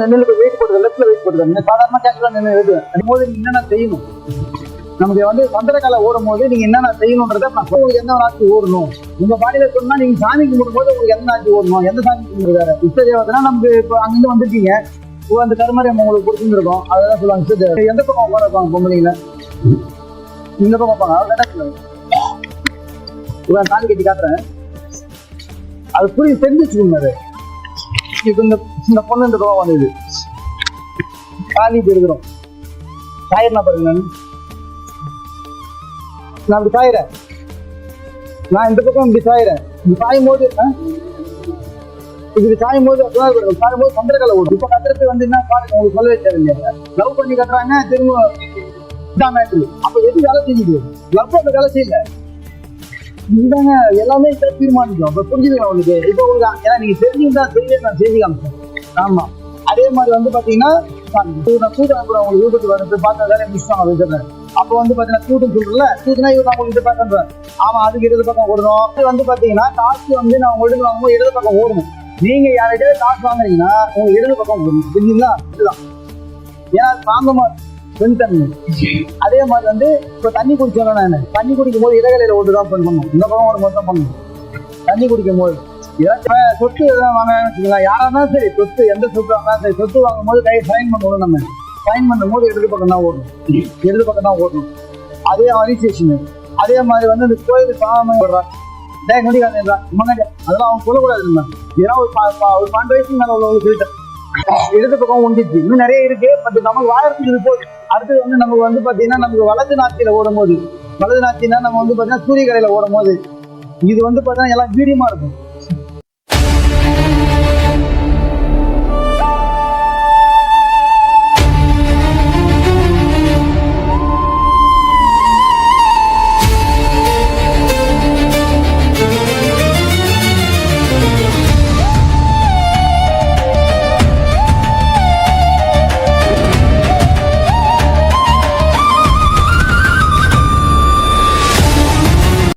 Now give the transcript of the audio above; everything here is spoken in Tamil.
நின்று வெயிட் போடுறது லெஃப்ட்ல வெயிட் போடுறது சாதாரண கேஷுவலா நின்று எழுதுவேன் போது நீங்க என்னென்ன செய்யணும்? நமக்கு வந்து சந்திரகால ஓடும் போது நீங்க என்னென்ன செய்யணுன்றத நான் உங்களுக்கு எந்த நாட்சி ஓடணும்? உங்க பாடியில சொன்னா நீங்க சாமி கும்பிடும் போது உங்களுக்கு எந்த நாட்சி ஓடணும்? எந்த சாமி கும்பிடுறாரு? இஷ்ட தேவதைனா நமக்கு இப்போ அங்கிருந்து வந்துட்டீங்க இப்போ அந்த கருமரியம் உங்களுக்கு கொடுத்துருக்கோம் அதெல்லாம் சொல்லுவாங்க இஷ்ட தேவதை எந்த பக்கம் உட்காந்துருப்பாங்க வைப்பாங்க பொம்பளைங்கள? இந்த பக்கம் வைப்பாங்க அவர் கரெக்டாக சொல்லுவாங்க இவன் தாலி கட்டி காட்டுறேன். அது புரிய தெரிஞ்சு வச்சுக்கோங்க அது இப்போ இந்த இந்த பொண்ணு இந்த பக்கம் வந்தது. தாலி இருக்கிறோம் சாயிரனா பாருங்க நான். நான் இப்படி சாயிறேன் நான் இந்த பக்கம் இப்படி சாயிறேன் இப்படி சாயும் போது இப்படி சாயும் போது அப்படிதான் சாயும் போது சந்திரகலை ஓடும் இப்போ கட்டுறது வந்து என்ன பாருங்க உங்களுக்கு சொல்லவே தேவையில்லையா லவ் பண்ணி கட்டுறாங்க திரும்ப இதான் மேட்ரு அப்போ எது வேலை செஞ்சுது லவ் அந்த வேலை செய்யல. இந்தாங்க எல்லாமே இதை தீர்மானிக்கும். இப்போ புரிஞ்சுதுங்க உங்களுக்கு? இப்போ உங்களுக்கு ஏன்னா நீங்க தெரிஞ்சுக்கிட்டா தெரியல நான் செஞ்சு காமிச்சேன். ஆமா. அதே மாதிரி வந்து பாத்தீங்கன்னா நான் கூட்டம் கூட உங்களுக்கு யூடியூப் வந்து பார்த்தா வேலை முடிச்சுட்டாங்க வச்சிருந்தேன் அப்போ வந்து பாத்தீங்கன்னா கூட்டம் சொல்றல கூட்டுனா இவர் நான் உங்களுக்கு பார்க்கறேன் ஆமா அதுக்கு இடது பக்கம் ஓடணும். இது வந்து பாத்தீங்கன்னா காசு வந்து நான் உங்களுக்கு வாங்கும்போது இடது பக்கம் ஓடணும். நீங்க யார்கிட்டயே காசு வாங்குறீங்கன்னா உங்க இடது பக்கம் ஓடணும். புரிஞ்சுங்களா இதுதான். ஏன்னா அது சாந்தமா அதே மாதிரி வந்து இப்போ தண்ணி குடிக்கணும் நான் தண்ணி குடிக்கும் போது இடகலையில ஓட்டு தான் பண்ணணும். இந்த பக்கம் ஒரு மொத்தம் பண்ணணும். தண்ணி குடிக்கும் போது சொத்து எதாவது வாங்கினா வச்சுக்கலாம் யாராக இருந்தாலும் சரி சொத்து எந்த சொத்து வாங்கினா சரி சொத்து வாங்கும் போது கை சைன் பண்ணணும் நம்ம. சைன் பண்ணும் போது இடது பக்கம் தான் ஓடணும். இடது பக்கம் தான் ஓடணும். அதே அனிசேஷன் அதே மாதிரி வந்து இந்த கோயில் சாமி விடுறான் டே நொடிக்காதா அதெல்லாம் அவங்க சொல்லக்கூடாது ஏன்னா ஒரு ஒரு பன்னெண்டு வயசுக்கு மேல ஒரு ஃபில்டர் இடது பக்கம் ஒன்றிச்சு இன்னும் நிறைய இருக்கு. பட் நமக்கு வாழறதுக்கு இது அடுத்தது வந்து நமக்கு வந்து பாத்தீங்கன்னா நமக்கு வலது நாத்தியில ஓடும் போது வலது நாத்தினா நம்ம வந்து பாத்தீங்கன்னா சூரிய கடையில ஓடும் போது இது வந்து பாத்தீங்கன்னா எல்லாம் வீரியமா இருக்கும்.